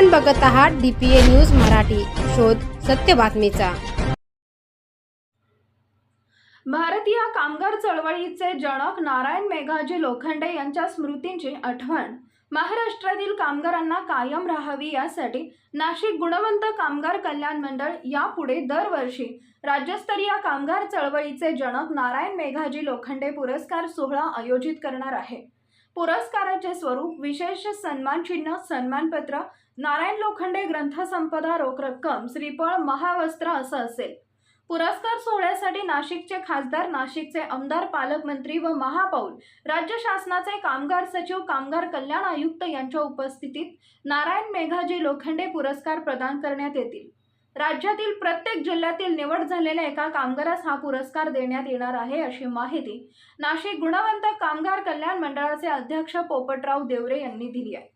आपण बघत आहात डीपीए न्यूज मराठी. शोध सत्य बातमीचा. भारतीय कामगार चळवळीचे जनक नारायण मेघाजी लोखंडे यांच्या स्मृतींची आठवण. महाराष्ट्रातील कामगारांना कायम राहावी यासाठी नाशिक गुणवंत कामगार कल्याण मंडळ यापुढे दरवर्षी राज्यस्तरीय कामगार चळवळीचे जनक नारायण मेघाजी लोखंडे पुरस्कार सोहळा आयोजित करणार आहे. पुरस्काराचे स्वरूप विशेष सन्मान चिन्ह सन्मानपत्र नारायण लोखंडे ग्रंथसंपदा रोख रक्कम श्रीफळ महावस्त्र असं असेल. पुरस्कार सोहळ्यासाठी नाशिकचे खासदार नाशिकचे आमदार पालकमंत्री व महापौर राज्य शासनाचे कामगार सचिव कामगार कल्याण आयुक्त यांच्या उपस्थितीत नारायण मेघाजी लोखंडे पुरस्कार प्रदान करण्यात येतील. राज्यातील प्रत्येक जिल्ह्यातील निवड झालेल्या एका कामगारास हा पुरस्कार देण्यात येणार आहे अशी माहिती नाशिक गुणवंत कामगार कल्याण मंडळाचे अध्यक्ष पोपटराव देवरे यांनी दिली आहे.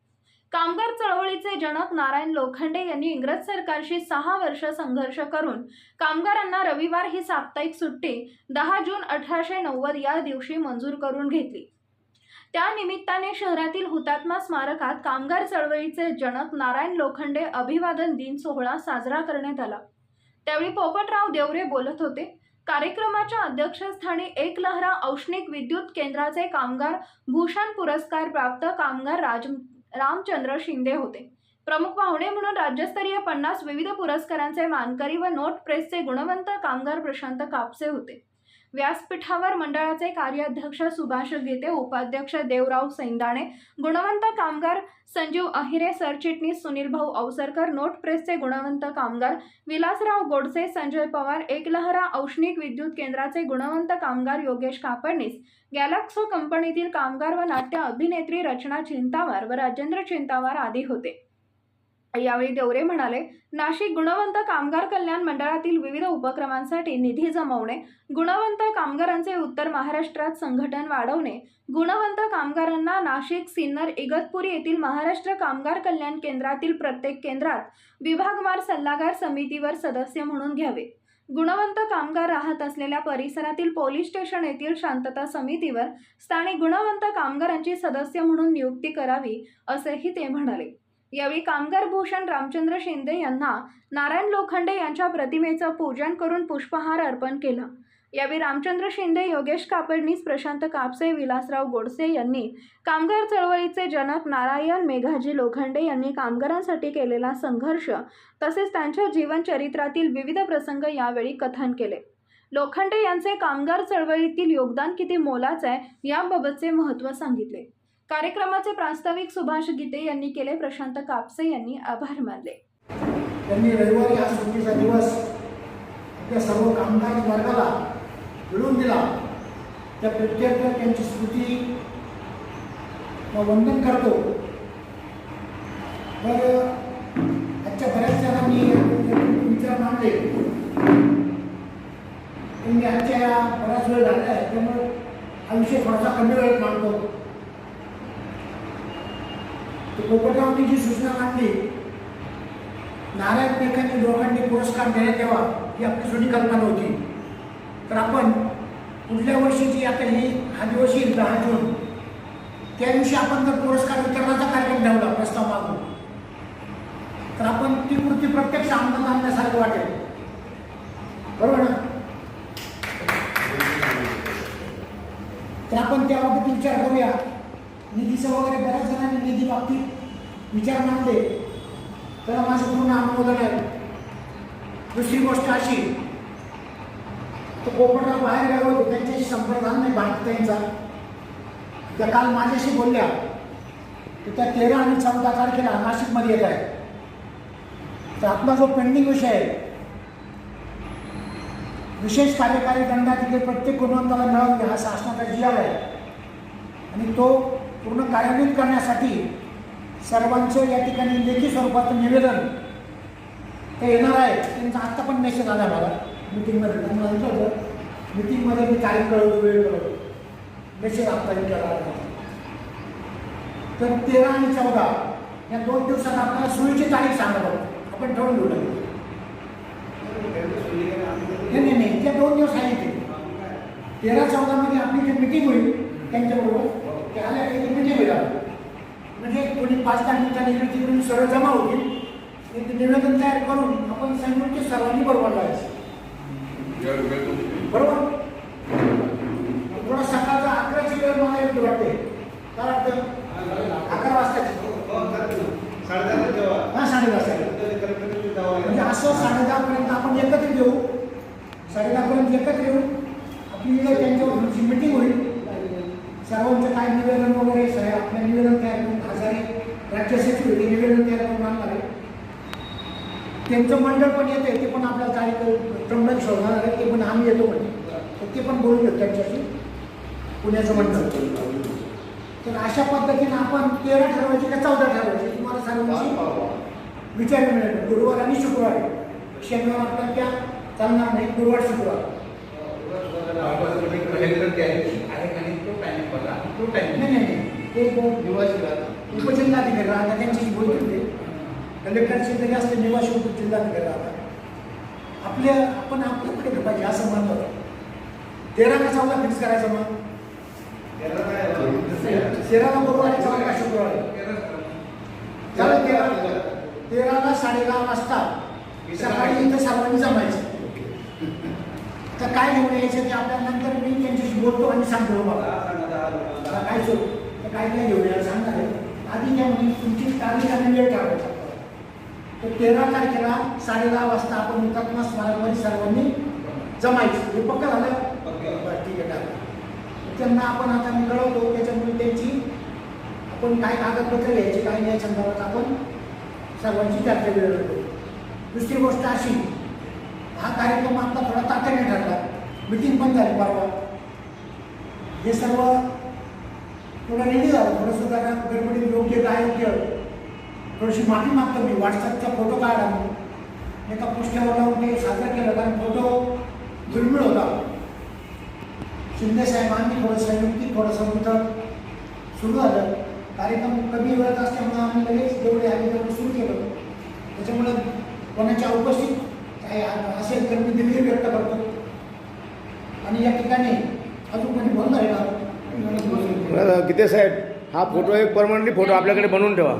कामगार चळवळीचे जनक नारायण लोखंडे यांनी इंग्रज सरकारशी सहा वर्ष संघर्ष करून कामगारांना रविवार ही साप्ताहिक सुट्टी दहा जून अठराशे नव्वद या दिवशी मंजूर करून घेतली. त्या निमित्ताने शहरातील हुतात्मा स्मारकात कामगार चळवळीचे जनक नारायण लोखंडे अभिवादन दिन सोहळा साजरा करण्यात आला. त्यावेळी पोपटराव देवरे बोलत होते कार्यक्रमाच्या अध्यक्षस्थानी एक लहरा औष्णिक विद्युत केंद्राचे कामगार भूषण पुरस्कार प्राप्त कामगार राज रामचंद्र शिंदे होते. प्रमुख पाहुणे म्हणून राज्यस्तरीय पन्नास विविध पुरस्कारांचे मानकरी व नोट प्रेसचे गुणवंत कामगार प्रशांत कापसे होते. व्यासपीठावर मंडळाचे कार्याध्यक्ष सुभाष गीते उपाध्यक्ष देवराव सैंदाणे गुणवंत कामगार संजीव अहिरे सरचिटणीस सुनील भाऊ अवसरकर नोट प्रेसचे गुणवंत कामगार विलासराव गोडसे संजय पवार एकलहरा औष्णिक विद्युत केंद्राचे गुणवंत कामगार योगेश कापडणीस गॅलॅक्सो कंपनीतील कामगार व नाट्य अभिनेत्री रचना चिंतावार व राजेंद्र चिंतावार आदी होते. यावेळी देवरे म्हणाले नाशिक गुणवंत कामगार कल्याण मंडळातील विविध उपक्रमांसाठी निधी जमवणे गुणवंत कामगारांचे उत्तर महाराष्ट्रात संघटन वाढवणे गुणवंत कामगारांना नाशिक सिन्नर इगतपुरी येथील महाराष्ट्र कामगार कल्याण केंद्रातील प्रत्येक केंद्रात विभागवार सल्लागार समितीवर सदस्य म्हणून घ्यावे. गुणवंत कामगार राहत असलेल्या परिसरातील पोलीस स्टेशन येथील शांतता समितीवर स्थानिक गुणवंत कामगारांची सदस्य म्हणून नियुक्ती करावी असेही ते म्हणाले. यावेळी कामगार भूषण रामचंद्र शिंदे यांना नारायण लोखंडे यांच्या प्रतिमेचं पूजन करून पुष्पहार अर्पण केला. यावेळी रामचंद्र शिंदे योगेश कापडणीस प्रशांत कापसे विलासराव गोडसे यांनी कामगार चळवळीचे जनक नारायण मेघाजी लोखंडे यांनी कामगारांसाठी केलेला संघर्ष तसेच त्यांच्या जीवनचरित्रातील विविध प्रसंग यावेळी कथन केले. लोखंडे यांचे कामगार चळवळीतील योगदान किती मोलाचं आहे याबाबतचे महत्त्व सांगितले. कार्यक्रमाचे प्रास्ताविक सुभाष गीते यांनी केले प्रशांत कापसे यांनी आभार मानले. त्यांनी रविवारी हा सुट्टीचा दिवस आपल्या सर्व कामगार वर्गाला मिळून दिला. त्या प्रत्येक त्यांची स्मृती वंदन करतो. तर आजच्या बऱ्याच जणांनी विचार मांडले. त्यांनी आजच्या बऱ्याच वेळ झाल्या आहे त्यामुळे हा विषय थोडासा कमी वेळेत मांडतो पोपटरावनी जी सूचना मांडली. नारायण पेखांनी लोकांनी पुरस्कार देण्यात यावा ही आपली जुनी कल्पना होती. तर आपण पुढल्या वर्षीची आता ही हा दिवस येईल दहा जून. त्या दिवशी आपण जर पुरस्कार वितरणाचा कार्यक्रम ठेवला प्रस्ताव मागून तर आपण ती कृती प्रत्यक्ष आमदार आणण्यासारखं वाटेल. बरोबर ना? तर आपण त्याबाबत विचार करूया. निधीचं वगैरे बऱ्याच जणांनी निधी बाबतीत विचार मांडले. त्याला माझं पूर्ण अनुमोदन आहे दुसरी गोष्ट अशी तो पोपटराव बाहेर गेलो त्यांच्याशी संपर्क झाला नाही भारतीयांचा त्या काल माझ्याशी बोलल्या. की त्या तेरा आणि चौदा तारखेला नाशिकमध्ये येत आहे तर आपला जो पेंडिंग विषय आहे विशेष कार्यकारी दंडाधिकारी प्रत्येक गुणवंताला मिळवून हा शासनाचा जी आहे. आणि तो पूर्ण कार्यान्वित करण्यासाठी सर्वांचं या ठिकाणी लेखी स्वरूपाचं निवेदन ते येणार आहे. त्यांचा आत्ता पण मेसेज आला मला मिटिंगमध्ये त्यांना म्हटलं होतं मिटिंगमध्ये मी काय कळवतो वेळ कळवतो. मेसेज आत्ता विचारला तर तेरा आणि चौदा या दोन दिवसात आपल्याला सुईची तारीख सांगत बघा आपण ठरवून घेऊ नाही नाही नाही. त्या दोन दिवस आहे ते. तेरा चौदामध्ये आपली जी मिटिंग होईल त्यांच्याबरोबर ते आल्या मिटिंग होईल म्हणजे कोणी पाच दहा मिनिटांनी इकडे तिकडून सरळ जमा होतील. निवेदन तयार करून आपण संयुक्त सर्वांनी बरोबर लावायचं. बरोबर? थोडा सकाळचा अकराची वेळ मला योग्य वाटते. काय वाटतं? अकरा वाजताची. हा साडे वाजता. म्हणजे असं साडे पर्यंत आपण एकत्रित येऊ साडे पर्यंत एकत्र येऊ आपली इकडे त्यांच्यावर थोडीशी मिटिंग होईल सर्वांचं काय निवेदन वगैरे सगळे आपलं निवेदन तयार करून हजारे राज्य सचिव हे निवेदन तयार करून आणणार आहे त्यांचं मंडळ पण येते ते पण आपल्याला तारीख त्र्यंबक शोधणार आहे ते पण आम्ही येतो म्हणजे तर ते पण बोलून घेतो त्यांच्याशी पुण्याचं मंडळ तर अशा पद्धतीनं आपण तेरा ठरवायचे का चौदा ठरवायचे तुम्हाला सर्वांची विचार मिळेल गुरुवार आणि शुक्रवार शनिवार आपल्याला त्या चालणार नाही गुरुवार शुक्रवार नाही नाही नाही ते उपजिल्हाधिकारी राहतात त्यांच्याशी बोलत होते. कलेक्टरचे तरी असले निवासी उपजिल्हाधिकारी राहता आपले आपण आपल्याकडे पाहिजे असं म्हणतो तेरा का चौदा फिक्स करायचं मग. तेराला बरोबर आहे चौदा शुक्रवार आहे? तेरा. तेराला साडेदहा वाजता सकाळी इथं सर्वांनी जमायचं. तर काय घेऊन यायचं ते आपल्या नंतर मी त्यांच्याशी बोलतो आणि सांगतो बाबा काय सो तर काय काय घेऊन यायला सांगणार आहे. त्या म्हणजे तुमची तारीख आणि वेळ ठरवायचा तर तेरा तारखेला साडेदहा वाजता आपण हुतात्मा स्मारकमध्ये सर्वांनी जमायचं. हे पक्क झालं? बरं ठीक आहे चालेल त्यांना आपण आता कळवतो त्याच्यामुळे त्यांची आपण काय कागदपत्र घ्यायची काय नाही संदर्भात आपण सर्वांची चर्चा वेळ दुसरी गोष्ट अशी हा कार्यक्रम आपला थोडा तातडीने ठरला. मिटिंग पण झाली परवा. हे सर्व थोडं रेडी झालं. थोडंसं जरा गडबडीत आरोग्य थोडीशी माफी मागतो मी व्हॉट्सअपचा फोटो काढला एका पुष्ट्यावर लावून ते सादर केलं कारण फोटो दुर्मिळ होता. शिंदे साहेबांनी थोडं संयुक्ती थोडं इथं सुरू झालं. कार्यक्रम कमी वेळात असल्यामुळे आम्ही लगेच जेवढे आले तेवढं सुरू केलं. त्याच्यामुळे कोणाच्या उपस्थित काही असेल तर मी दिल्ली व्यक्त करतो. आणि या ठिकाणी अजून कोणी बोलणार आहे का? किती साहेब? हा फोटो एक परमनंटली फोटो आपल्याकडे बनवून ठेवा.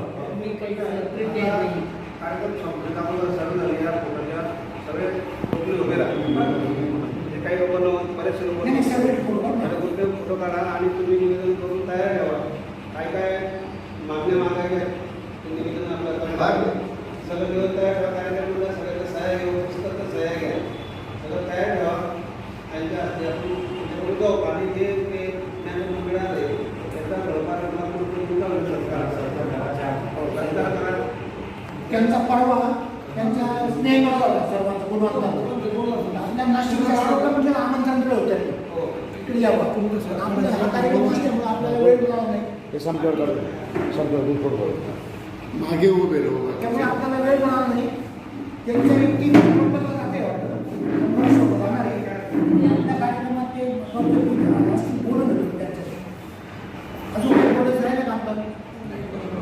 फोटो काढ. आणि तुम्ही निवेदन करून तयार ठेवा. काय काय मागण्या मागायच्या निवेदन आपल्याला सगळं दिवस तयार ठेवा कार्यक्रमाला सगळ्यांना सह्या घ्या पुस्तकात सह्या घ्या सगळं तयार ठेवा त्यांच्या हस्ते आपण त्याच्याकडून जाऊ आणि जे ते ज्ञान मिळाले त्याचा थोडंफार आपला मुद्दा सत्कार सत्कार करा त्यांचा परवा त्यांच्या स्नेह झाला सर्वांचा गुणवत्ता आपल्या म्हणजे आमंत्रण दिलं होतं. हो. इकडे यावं आपण कार्यक्रम असल्यामुळे आपल्याला वेळ मिळाला नाही. संपल्यावर काढू संपल्यावर दोन फोटो मागे उभे राहू त्यामुळे आपल्याला वेळ मिळाला नाही. त्यांच्या व्यक्ती कुटुंबाला जाते वाटतं. शंभर सोबत जाणार आहे. त्या कार्यक्रमात ते त्यांच्याशी. अजून राहिलं का आपलं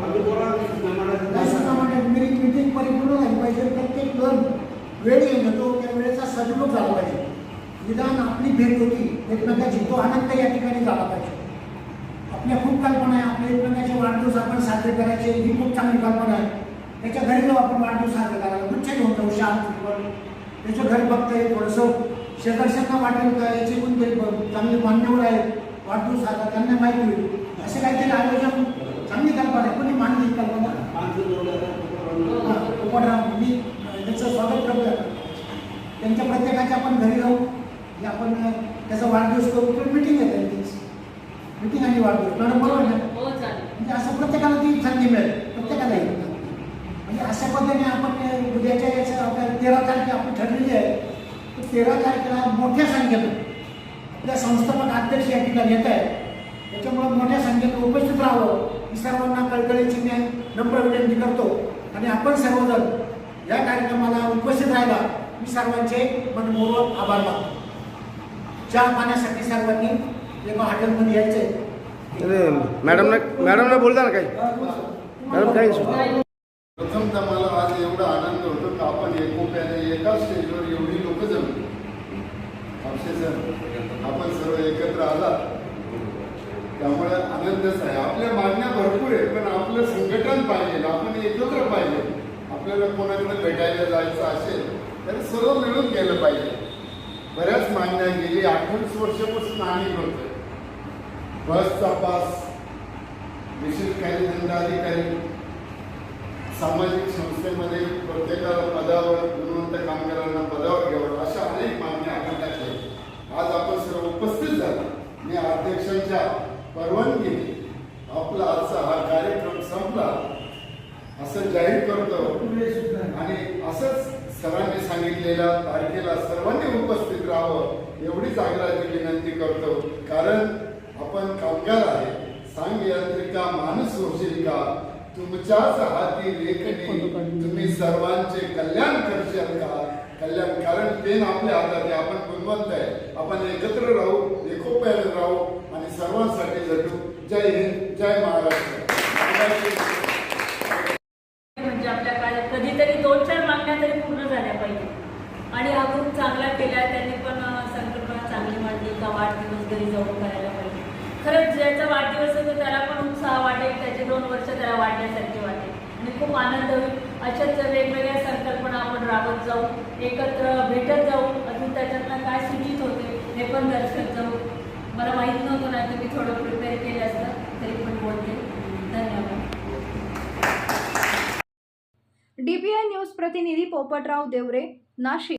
अजून बोला मेहमानाचं त्याच्याप्रमाणे मिटिंग परिपूर्ण झाली पाहिजे प्रत्येक जण वेळ येऊन येतो त्या वेळेचा सदुपयोग झाला पाहिजे. निदान आपली भेट होती एकमेकाची तो आनंद या ठिकाणी झाला पाहिजे. आपल्या खूप कल्पना आहे आपल्या एकमेकाचे वाढदिवस आपण साजरे करायचे ही खूप चांगली कल्पना आहे. त्याच्या घरी जाऊ आपण वाढदिवस साजरे करायला गुच्छ घेऊन जाऊ शांत त्याचं घर बघता येईल थोडंसं शेजारच्यांना वाटेल का याचे कोणतरी चांगले मान्यवर आहेत वाढदिवस साजरा त्यांना माहिती होईल. असे काहीतरी आयोजन चांगली कल्पना आहे कोणी मांडली ही. कल्पना हा, उपक्रम मी त्याचं स्वागत करतो त्यांच्या प्रत्येकाच्या आपण घरी जाऊ हे आपण त्याचा वाढदिवस करू. तर मिटिंग आहे त्यांची. मिटिंग आणि वाढदिवस. मॅडम बरोबर ना? म्हणजे असं प्रत्येकाला ती संधी मिळेल. प्रत्येकाला येईल. म्हणजे अशा पद्धतीने आपण उद्याच्या याच्या आपल्या तेरा तारखे आपण ठरलेली आहे. तर तेरा तारखेला मोठ्या संख्येनं आपल्या संस्थापक अध्यक्ष या ठिकाणी येत आहेत. त्याच्यामुळे मोठ्या संख्येनं उपस्थित राहावं. ही सर्वांना कळकळीची मी नम्र विनंती करतो. आणि आपण सर्वजण या कार्यक्रमाला उपस्थित राहिला मी सर्वांचे मनपूर्वक आभार मानतो. चहा पाण्यासाठी सर्वांनी एका हॉटेलमध्ये यायचंय. मॅडमला मॅडमला बोलता ना काही? मॅडम काही प्रथमतः मला आज एवढा आनंद होतो की आपण एकोप्याने एका स्टेजवर एवढी लोक जमली. सर आपण सर्व एकत्र आलात. त्यामुळे आनंदच आहे. आपल्या मागण्या भरपूर आहे पण आपलं संघटन पाहिजे आपण एकत्र पाहिजे. आपल्याला कोणाकडे भेटायला जायचं असेल तर सर्व मिळून गेलं पाहिजे. बऱ्याच मागण्या गेली अठ्ठावीस वर्षापासून आम्ही करतोय. बसचा पास विशेष काही दंडाधिकारी सामाजिक संस्थेमध्ये प्रत्येकाला पदावर गुणवंत कामगारांना पदावर घ्यावं अशा अनेक मागण्या आपण टाकल्या आज आपण सर्व उपस्थित झाला. मी अध्यक्षांच्या परवानगीने आपला आजचा हा कार्यक्रम संपला असं जाहीर करतो आणि असंच सरांनी तारखेला सर्वांनी उपस्थित राहावं एवढीच आग्रहाची विनंती करतो. कारण आपण कामगार आहे. सांग यांत्रिका माणूस होशील का तुमच्याच हाती लेखणी. तुम्ही सर्वांचे कल्याण करशाल का? कल्याण कारण ते आपल्या हातात आहे. आपण गुणवंत आहे. आपण एकत्र राहू एकोप्याने राहू आणि सर्वांसाठी झटू जय हिंद जय महाराष्ट्र. म्हणजे आपल्या कधीतरी दोन चार मागण्या तरी पूर्ण झाल्या पाहिजे. आणि हा ग्रुप चांगला केला त्यांनी पण संकल्पना चांगली मांडली का वाढदिवस घरी जाऊन करायला पाहिजे. खरंच ज्याचा वाढदिवस आहे त्याला पण उत्साह वाटेल त्याचे दोन वर्ष त्याला वाढण्यासारखे वाटेल. आणि खूप आनंद होईल. अशाच वेगवेगळ्या संकल्पना आपण राबत जाऊ एकत्र भेटत जाऊ. अजून त्याच्यातनं काय सूचित होते हे पण दर्शक जाऊ. मला माहीत नव्हतं ना की मी थोडं प्रिपेअर केलं असतं तरी पण बोलते. धन्यवाद. डीपीआय न्यूज प्रतिनिधी पोपटराव देवरे नाशिक.